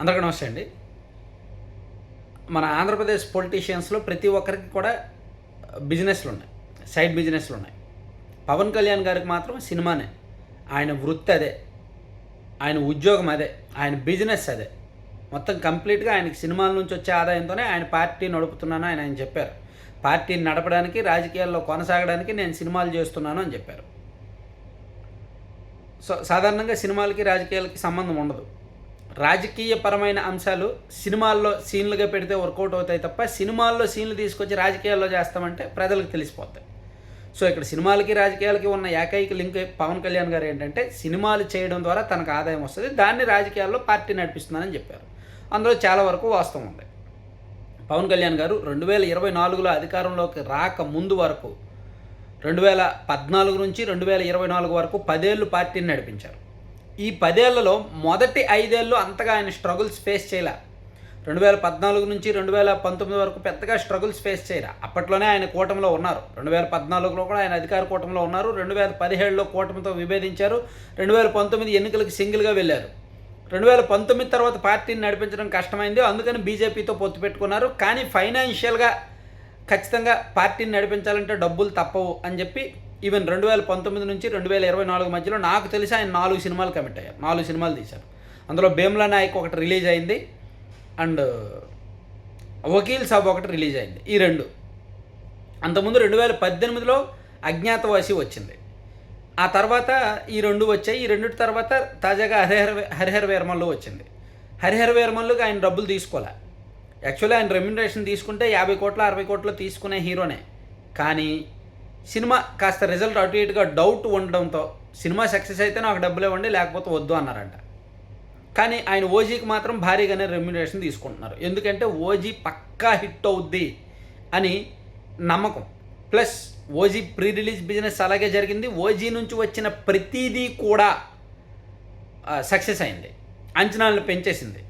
అందరికీ నమస్తే అండి. మన ఆంధ్రప్రదేశ్ పొలిటీషియన్స్లో ప్రతి ఒక్కరికి కూడా బిజినెస్లు ఉన్నాయి. సైడ్ బిజినెస్లు ఉన్నాయి. పవన్ కళ్యాణ్ గారికి మాత్రం సినిమానే. ఆయన వృత్తి అదే. ఆయన ఉద్యోగం అదే. ఆయన బిజినెస్ అదే. మొత్తం కంప్లీట్గా ఆయనకి సినిమాల నుంచి వచ్చే ఆదాయంతోనే ఆయన పార్టీ నడుపుతున్నాను అని ఆయన చెప్పారు. పార్టీని నడపడానికి రాజకీయాల్లో కొనసాగడానికి నేను సినిమాలు చేస్తున్నాను అని చెప్పారు. సో సాధారణంగా సినిమాలకి రాజకీయాలకి సంబంధం ఉండదు. రాజకీయపరమైన అంశాలు సినిమాల్లో సీన్లుగా పెడితే వర్కౌట్ అవుతాయి తప్ప సినిమాల్లో సీన్లు తీసుకొచ్చి రాజకీయాల్లో చేస్తామంటే ప్రజలకు తెలిసిపోతాయి. సో ఇక్కడ సినిమాలకి రాజకీయాలకి ఉన్న ఏకైక లింక్ పవన్ కళ్యాణ్ గారు ఏంటంటే సినిమాలు చేయడం ద్వారా తనకు ఆదాయం వస్తుంది. దాన్ని రాజకీయాల్లో పార్టీ నడిపిస్తున్నానని చెప్పారు. అందులో చాలా వరకు వాస్తవం ఉంది. పవన్ కళ్యాణ్ గారు రెండు వేల ఇరవై నాలుగులో అధికారంలోకి రాక ముందు వరకు రెండు వేల పద్నాలుగు నుంచి రెండు వేల ఇరవై నాలుగు వరకు పదేళ్ళు పార్టీని నడిపించారు. ఈ పదేళ్ళలో మొదటి ఐదేళ్ళు అంతగా ఆయన స్ట్రగుల్స్ ఫేస్ చేయలే. రెండు వేల పద్నాలుగు నుంచి రెండు వేల పంతొమ్మిది వరకు పెద్దగా స్ట్రగుల్స్ ఫేస్ చేయరా అప్పట్లోనే ఆయన కూటమిలో ఉన్నారు. రెండు వేల పద్నాలుగులో కూడా ఆయన అధికార కూటమిలో ఉన్నారు. రెండు వేల పదిహేడులో కూటమితో విభేదించారు. రెండు వేల పంతొమ్మిది ఎన్నికలకు సింగిల్గా వెళ్ళారు. రెండు వేల పంతొమ్మిది తర్వాత పార్టీని నడిపించడం కష్టమైంది. అందుకని బీజేపీతో పొత్తు పెట్టుకున్నారు. కానీ ఫైనాన్షియల్గా ఖచ్చితంగా పార్టీని నడిపించాలంటే డబ్బులు తప్పవు అని చెప్పి ఈవెన్ రెండు వేల పంతొమ్మిది నుంచి రెండు వేల ఇరవై నాలుగు మధ్యలో నాకు తెలిసి ఆయన నాలుగు సినిమాలు కమిట్ అయ్యారు. నాలుగు సినిమాలు తీశారు. అందులో భీమ్లా నాయక్ ఒకటి రిలీజ్ అయింది. అండ్ uh, వకీల్ సాబ్ ఒకటి రిలీజ్ అయింది. ఈ రెండు. అంతకుముందు రెండు వేల పద్దెనిమిదిలో అజ్ఞాతవాసి వచ్చింది. ఆ తర్వాత ఈ రెండు వచ్చాయి. ఈ రెండింటి తర్వాత తాజాగా హరిహర హరిహర వీరమల్లు వచ్చింది. హరిహర వీరమల్లుకి ఆయన డబ్బులు తీసుకోలే. యాక్చువల్లీ ఆయన రెమ్యునరేషన్ తీసుకుంటే యాభై కోట్ల అరవై కోట్లు తీసుకునే హీరోనే. కానీ సినిమా కాస్త రిజల్ట్ అటు ఇటుగా డౌట్ ఉండడంతో సినిమా సక్సెస్ అయితే నాకు డబ్బులు ఇవ్వండి లేకపోతే వద్దు అన్నారంట. కానీ ఆయన ఓజీకి మాత్రం భారీగానే రెమ్యునరేషన్ తీసుకుంటున్నారు. ఎందుకంటే ఓజీ పక్కా హిట్ అవుద్ది అని నమ్మకం. Plus OG pre release business అలాగే జరిగింది. ఓజీ నుంచి వచ్చిన ప్రతిదీ కూడా సక్సెస్ అయింది. అంచనాలను పెంచేసింది.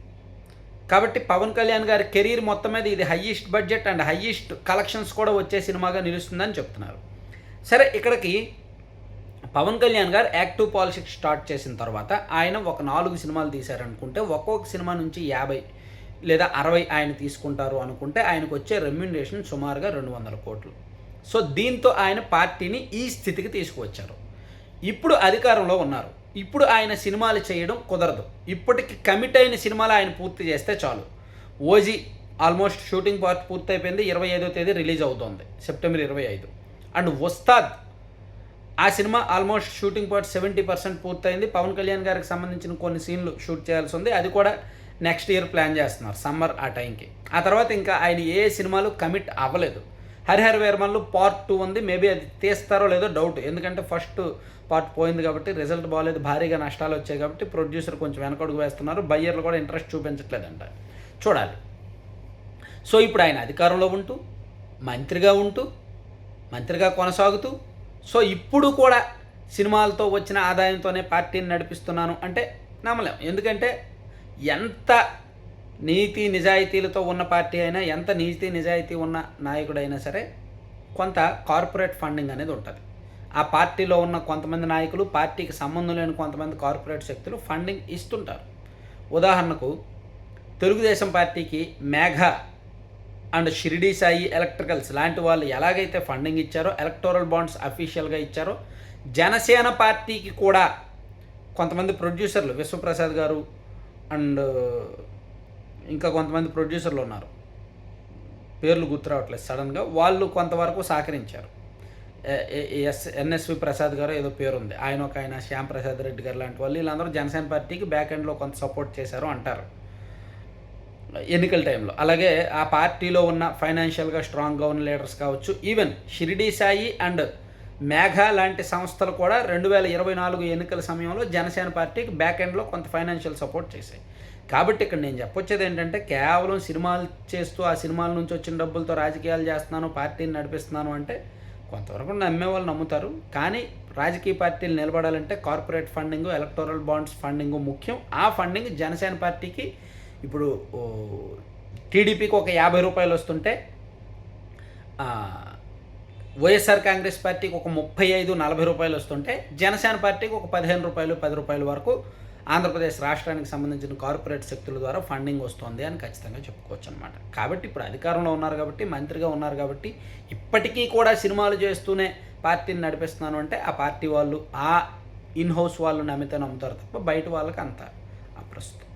కాబట్టి పవన్ కళ్యాణ్ గారి కెరీర్ మొత్తం మీద ఇది highest budget and highest collections కూడా వచ్చే సినిమాగా నిలుస్తుందని చెప్తున్నారు. సరే ఇక్కడికి పవన్ కళ్యాణ్ గారు యాక్టివ్ పాలిటిక్స్ స్టార్ట్ చేసిన తర్వాత ఆయన ఒక నాలుగు సినిమాలు తీశారనుకుంటే ఒక్కొక్క సినిమా నుంచి యాభై లేదా అరవై ఆయన తీసుకుంటారు అనుకుంటే ఆయనకు వచ్చే రెమ్యునరేషన్ సుమారుగా రెండు వందల కోట్లు. సో దీంతో ఆయన పార్టీని ఈ స్థితికి తీసుకువచ్చారు. ఇప్పుడు అధికారంలో ఉన్నారు. ఇప్పుడు ఆయన సినిమాలు చేయడం కుదరదు. ఇప్పటికి కమిట్ అయిన సినిమాలు ఆయన పూర్తి చేస్తే చాలు. ఓజీ ఆల్మోస్ట్ షూటింగ్ పార్ట్ పూర్తి అయిపోయింది ఇరవై ఐదో తేదీ రిలీజ్ అవుతోంది సెప్టెంబర్ ఇరవై ఐదు. అండ్ వస్తాద్. ఆ cinema almost shooting part seventy percent పూర్తయింది. పవన్ కళ్యాణ్ గారికి సంబంధించిన కొన్ని సీన్లు షూట్ చేయాల్సి ఉంది. అది కూడా నెక్స్ట్ ఇయర్ ప్లాన్ చేస్తున్నారు సమ్మర్ ఆ టైంకి. ఆ తర్వాత ఇంకా ఆయన ఏ సినిమాలు కమిట్ అవ్వలేదు. హరిహర వేర్మన్లు పార్ట్ టూ ఉంది. మేబీ అది తీస్తారో లేదో డౌట్. ఎందుకంటే ఫస్ట్ పార్ట్ పోయింది కాబట్టి రిజల్ట్ బాగాలేదు భారీగా నష్టాలు వచ్చాయి కాబట్టి ప్రొడ్యూసర్ కొంచెం వెనకడుగు వేస్తున్నారు. బయ్యర్లు కూడా ఇంట్రెస్ట్ చూపించట్లేదంట. చూడాలి. సో ఇప్పుడు ఆయన అధికారంలో ఉంటూ మంత్రిగా ఉంటూ మంత్రిగా కొనసాగుతూ సో ఇప్పుడు కూడా సినిమాలతో వచ్చిన ఆదాయంతోనే పార్టీని నడిపిస్తున్నాను అంటే నమ్మలేం. ఎందుకంటే ఎంత నీతి నిజాయితీలతో ఉన్న పార్టీ అయినా ఎంత నీతి నిజాయితీ ఉన్న నాయకుడైనా సరే కొంత కార్పొరేట్ ఫండింగ్ అనేది ఉంటుంది. ఆ పార్టీలో ఉన్న కొంతమంది నాయకులు పార్టీకి సంబంధం లేని కొంతమంది కార్పొరేట్ శక్తులు ఫండింగ్ ఇస్తుంటారు. ఉదాహరణకు తెలుగుదేశం పార్టీకి మేఘ అండ్ షిరిడి సాయి ఎలక్ట్రికల్స్ లాంటి వాళ్ళు ఎలాగైతే ఫండింగ్ ఇచ్చారో ఎలక్టోరల్ బాండ్స్ అఫీషియల్గా ఇచ్చారో జనసేన పార్టీకి కూడా కొంతమంది ప్రొడ్యూసర్లు విశ్వప్రసాద్ గారు అండ్ ఇంకా కొంతమంది ప్రొడ్యూసర్లు ఉన్నారు. పేర్లు గుర్తురావట్లేదు సడన్గా. వాళ్ళు కొంతవరకు సహకరించారు. ఎస్ ఎన్ఎస్వి ప్రసాద్ గారు ఏదో పేరు ఉంది. ఆయన ఒక ఆయన శ్యామ్ ప్రసాద్ రెడ్డి గారు లాంటి వాళ్ళు. వీళ్ళందరూ జనసేన పార్టీకి బ్యాక్ ఎండ్లో కొంత సపోర్ట్ చేశారు అంటారు. ఎన్నికల టైంలో. అలాగే ఆ పార్టీలో ఉన్న ఫైనాన్షియల్గా స్ట్రాంగ్గా ఉన్న లీడర్స్ కావచ్చు ఈవెన్ షిరిడి సాయి అండ్ మేఘ లాంటి సంస్థలు కూడా రెండు వేల ఇరవై నాలుగు ఎన్నికల సమయంలో జనసేన పార్టీకి బ్యాక్ ఎండ్లో కొంత ఫైనాన్షియల్ సపోర్ట్ చేశాయి. కాబట్టి ఇక్కడ నేను చెప్పొచ్చేది ఏంటంటే కేవలం సినిమాలు చేస్తూ ఆ సినిమాల నుంచి వచ్చిన డబ్బులతో రాజకీయాలు చేస్తున్నాను పార్టీని నడిపిస్తున్నాను అంటే కొంతవరకు నమ్మే వాళ్ళు నమ్ముతారు. కానీ రాజకీయ పార్టీలు నిలబడాలంటే corporate funding electoral bonds funding ముఖ్యం. ఆ ఫండింగ్ జనసేన పార్టీకి ఇప్పుడు టీడీపీకి ఒక యాభై రూపాయలు వస్తుంటే వైఎస్ఆర్ కాంగ్రెస్ పార్టీకి ఒక ముప్పై ఐదు నలభై రూపాయలు వస్తుంటే జనసేన పార్టీకి ఒక పదిహేను రూపాయలు పది రూపాయల వరకు ఆంధ్రప్రదేశ్ రాష్ట్రానికి సంబంధించిన కార్పొరేట్ శక్తుల ద్వారా ఫండింగ్ వస్తుంది అని ఖచ్చితంగా చెప్పుకోవచ్చు అనమాట కాబట్టి ఇప్పుడు అధికారంలో ఉన్నారు కాబట్టి మంత్రిగా ఉన్నారు కాబట్టి ఇప్పటికీ కూడా సినిమాలు చేస్తూనే పార్టీని నడిపిస్తున్నాను అంటే ఆ పార్టీ వాళ్ళు ఆ ఇన్ హౌస్ వాళ్ళు నమ్మితే నమ్ముతారు తప్ప బయట వాళ్ళకి అంత అప్రస్తుతం.